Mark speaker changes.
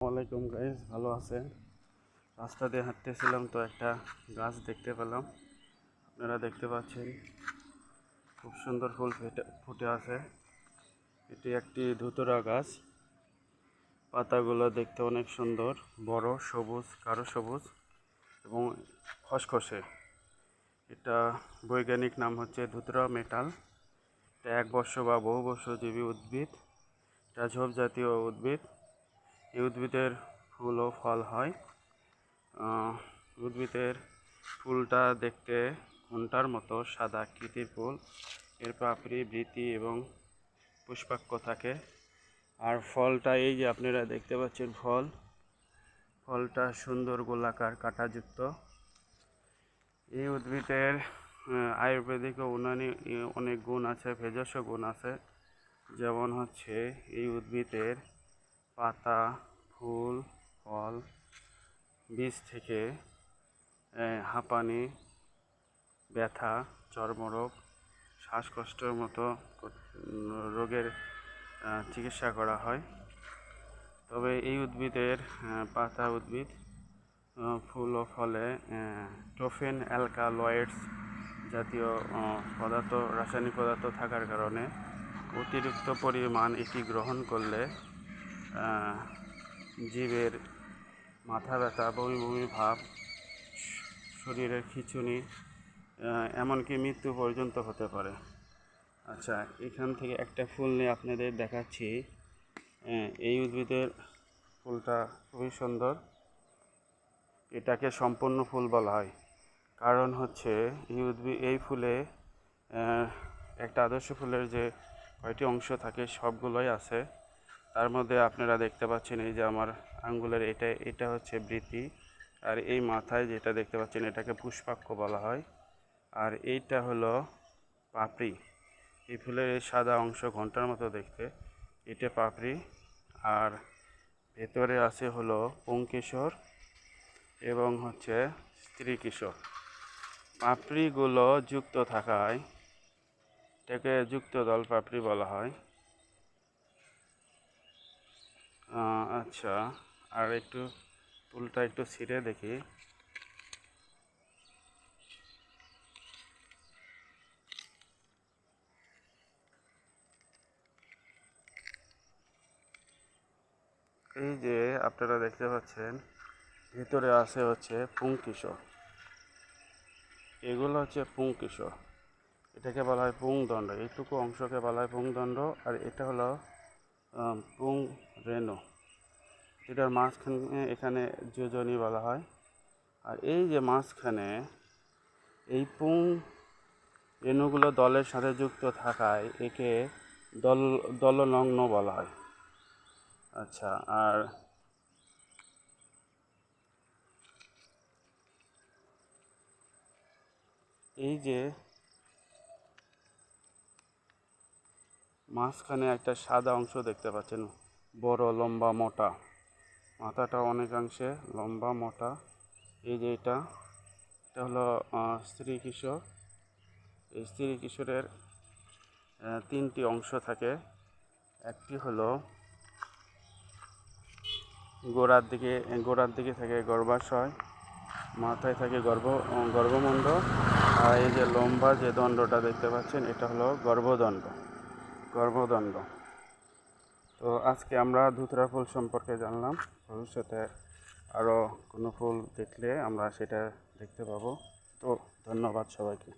Speaker 1: ওয়ালাইকুম গাইজ ভালো আছেন? রাস্তা দিয়ে হাঁটতেছিলাম তো একটা গাছ দেখতে পেলাম। আপনারা দেখতে পাচ্ছেন, খুব সুন্দর ফুল ফুটে ফুটে আছে। এটি একটি ধুতরা গাছ। পাতাগুলো দেখতে অনেক সুন্দর, বড়, সবুজ কারও সবুজ এবং খসখসে। এটা বৈজ্ঞানিক নাম হচ্ছে ধুতরা মেটাল এটা এক বর্ষ বা বহু বর্ষজীবী উদ্ভিদ, এটা ঝোপ জাতীয় উদ্ভিদ। এই উদ্ভিদের ফুল ও ফল হয়। উদ্ভিদের ফুলটা দেখতে ঘণ্টার মতো সাদা আকৃতির ফুল। এর পাপড়ি বৃতি এবং পুষ্পাক্ষ থাকে। আর ফলটা এই যে আপনারা দেখতে পাচ্ছেন ফল, ফলটা সুন্দর গোলাকার কাঁটাযুক্ত। এই উদ্ভিদের আয়ুর্বেদিক ও অনেক গুণ আছে ভেজস্ব গুণ আছে। যেমন হচ্ছে এই উদ্ভিদের পাতা ফুল, ফল, বীজ থেকে হাঁপানি, ব্যথা, চর্মরোগ, শ্বাসকষ্টের মতো রোগের চিকিৎসা করা হয়। তবে এই উদ্ভিদের পাতা উদ্ভিদ ফুল ও ফলে টোফেন, অ্যালকালয়েডস জাতীয় পদার্থ, রাসায়নিক পদার্থ থাকার কারণে অতিরিক্ত পরিমাণ এটি গ্রহণ করলে জীবের মাথা ব্যথা, বমি বমি, ভাব, শরীরের খিঁচুনি এমনকি মৃত্যু পর্যন্ত হতে পারে। আচ্ছা এখান থেকে একটা ফুল নিয়ে আপনাদের দেখাচ্ছি। এই উদ্ভিদের ফুলটা খুবই সুন্দর। এটাকে সম্পূর্ণ ফুল বলা হয়। কারণ হচ্ছে এই উদ্ভিদ এই ফুলে একটা আদর্শ ফুলের যে কয়টি অংশ থাকে, সবগুলোই আছে। তার মধ্যে আপনারা দেখতে পাচ্ছেন এই যে আমার আঙ্গুলের এটা এটা হচ্ছে বৃতি আর এই মাথায় যেটা দেখতে পাচ্ছেন, এটাকে পুষ্পাক্ষ বলা হয়। আর এইটা হলো পাপড়ি। এই ফুলের এই সাদা অংশ ঘণ্টার মতো দেখতে। এটা পাপড়ি। আর ভেতরে আছে হলো পুংকেশর এবং হচ্ছে স্ত্রী কিশোর পাপড়িগুলো যুক্ত থাকায়, এটাকে যুক্ত দল পাপড়ি বলা হয়। আচ্ছা আর একটু ফুলটা একটু ছিঁড়ে দেখি। এই যে আপনারা দেখতে পাচ্ছেন, ভিতরে আছে হচ্ছে পুংকিশোর এগুলো হচ্ছে পুংকিশোর এটাকে বলা হয় পুংদণ্ড। এইটুকু অংশকে বলা হয় পুংদণ্ড, আর এটা হলো পুং, রেণু। এটার মাঝখানে এখানে যোজনী বলা হয়। আর এই যে মাঝখানে এই পুং রেণুগুলো দলের সাথে যুক্ত থাকায় একে দল, দলনগ্ন বলা হয়। আচ্ছা আর এই যে মাঝখানে একটা সাদা অংশ দেখতে পাচ্ছেন, বড়, লম্বা, মোটা। মাথাটা অনেকাংশে লম্বা, মোটা। এই যে এটা এটা হলো স্ত্রী কিশোর। এই স্ত্রী কিশোরের তিনটি অংশ থাকে। একটি হলো গোড়ার দিকে গোড়ার দিকে থাকে গর্ভাশয়, মাথায় থাকে গর্ভ, গর্ভমুণ্ড। আর এই যে লম্বা যে দণ্ডটা দেখতে পাচ্ছেন, এটা হলো গর্ভদণ্ড। গর্ভদণ্ড তো আজকে আমরা ধুতরা ফুল সম্পর্কে জানলাম। ভবিষ্যতে আরও কোনো ফুল দেখলে আমরা সেটা দেখতে পাবো। তো ধন্যবাদ সবাইকে।